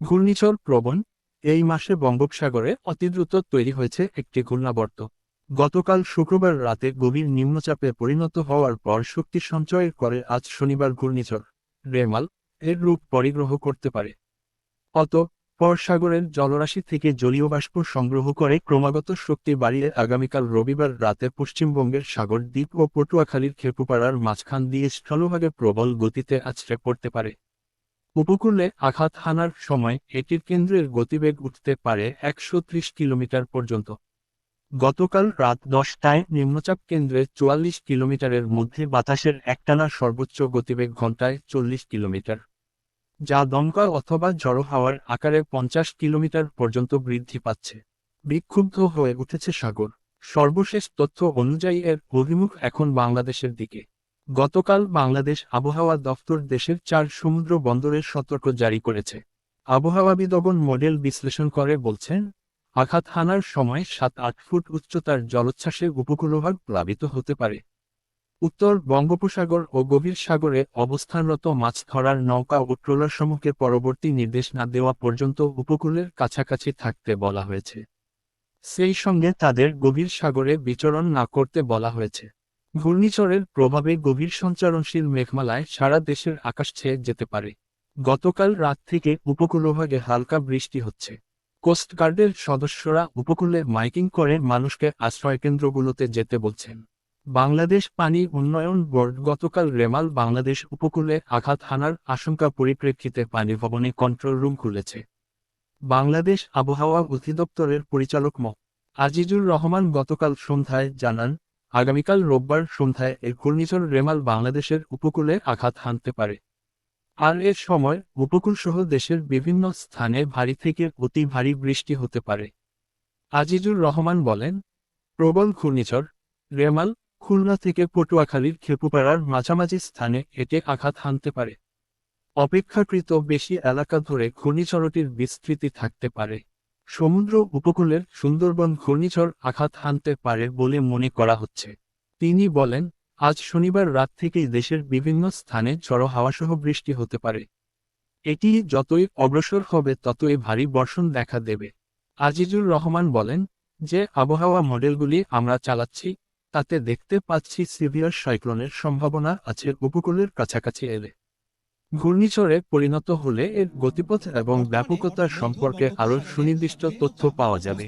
ঘূর্ণিঝড় প্রবণ। এই মাসে বঙ্গোপসাগরে অতিদ্রুত তৈরি হয়েছে একটি ঘূর্ণাবর্ত। গতকাল শুক্রবার রাতে গভীর নিম্নচাপে পরিণত হওয়ার পর শক্তি সঞ্চয়ের করে আজ শনিবার ঘূর্ণিঝড় রেমাল এর রূপ পরিগ্রহ করতে পারে। অত পরসাগরের জলরাশি থেকে জলীয় বাষ্প সংগ্রহ করে ক্রমাগত শক্তি বাড়িয়ে আগামীকাল রবিবার রাতে পশ্চিমবঙ্গের সাগর দ্বীপ ও পটুয়াখালীর খেপুপাড়ার মাঝখান দিয়ে স্থলভাগে প্রবল গতিতে আছড়ে পড়তে পারে। উপকূলে আঘাত হানার সময় এটির কেন্দ্রের গতিবেগ উঠতে পারে একশো ত্রিশ কিলোমিটার পর্যন্ত। গতকাল রাত দশটায় নিম্নচাপ কেন্দ্রে চুয়াল্লিশ কিলোমিটারের মধ্যে বাতাসের একটানা সর্বোচ্চ গতিবেগ ঘন্টায় চল্লিশ কিলোমিটার, যা দমকা অথবা ঝড়ো হাওয়ার আকারে পঞ্চাশ কিলোমিটার পর্যন্ত বৃদ্ধি পাচ্ছে। বিক্ষুব্ধ হয়ে উঠেছে সাগর। সর্বশেষ তথ্য অনুযায়ী এর অভিমুখ এখন বাংলাদেশের দিকে। গতকাল বাংলাদেশ আবহাওয়া দফতর দেশের চার সমুদ্র বন্দরের সতর্ক জারি করেছে। আবহাওয়াবিদগণ মডেল বিশ্লেষণ করে বলছেন, আঘাত হানার সময় সাত আট ফুট উচ্চতার জলোচ্ছ্বাসে উপকূলভাগ প্লাবিত হতে পারে। উত্তর বঙ্গোপসাগর ও গভীর সাগরে অবস্থানরত মাছ ধরার নৌকা ও ট্রলারসমূহকে পরবর্তী নির্দেশ না দেওয়া পর্যন্ত উপকূলের কাছাকাছি থাকতে বলা হয়েছে। সেই সঙ্গে তাদের গভীর সাগরে বিচরণ না করতে বলা হয়েছে। ঘূর্ণিঝড়ের প্রভাবে গভীর সঞ্চারণশীল মেঘমালায় সারা দেশের আকাশ ছেয়ে যেতে পারে। গতকাল রাত থেকে উপকূলভাগে হালকা বৃষ্টি হচ্ছে। কোস্টগার্ডের সদস্যরা উপকূলে মাইকিং করে মানুষকে আশ্রয়কেন্দ্রগুলোতে যেতে বলছেন। বাংলাদেশ পানি উন্নয়ন বোর্ড গতকাল রেমাল বাংলাদেশ উপকূলে আঘাত হানার আশঙ্কা পরিপ্রেক্ষিতে পানি ভবনে কন্ট্রোল রুম খুলেছে। বাংলাদেশ আবহাওয়া অধিদপ্তরের পরিচালক ম আজিজুর রহমান গতকাল সন্ধ্যায় জানান আগামীকাল রোববার সন্ধ্যায় এর ঘূর্ণিঝড় রেমাল বাংলাদেশের উপকূলে আঘাত হানতে পারে। আর এর সময় উপকূলসহ দেশের বিভিন্ন স্থানে ভারী থেকে অতি ভারী বৃষ্টি হতে পারে। আজিজুর রহমান বলেন, প্রবল ঘূর্ণিঝড় রেমাল খুলনা থেকে পটুয়াখালীর খেপুপাড়ার মাঝামাঝি স্থানে এতে আঘাত হানতে পারে। অপেক্ষাকৃত বেশি এলাকা ধরে ঘূর্ণিঝড়টির বিস্তৃতি থাকতে পারে। সমুদ্র উপকূলের সুন্দরবন ঘূর্ণিঝড় আঘাত হানতে পারে বলে মনে করা হচ্ছে। তিনি বলেন, আজ শনিবার রাত থেকেই দেশের বিভিন্ন স্থানে ঝড়ো হাওয়াসহ বৃষ্টি হতে পারে। এটি যতই অগ্রসর হবে ততই ভারী বর্ষণ দেখা দেবে। আজিজুর রহমান বলেন যে আবহাওয়া মডেলগুলি আমরা চালাচ্ছি, তাতে দেখতে পাচ্ছি সিভিয়ার সাইক্লোনের সম্ভাবনা আছে উপকূলের কাছাকাছি এলে। ঘূর্ণিঝড়ে পরিণত হলে এর গতিপথ এবং ব্যাপকতার সম্পর্কে আরও সুনির্দিষ্ট তথ্য পাওয়া যাবে।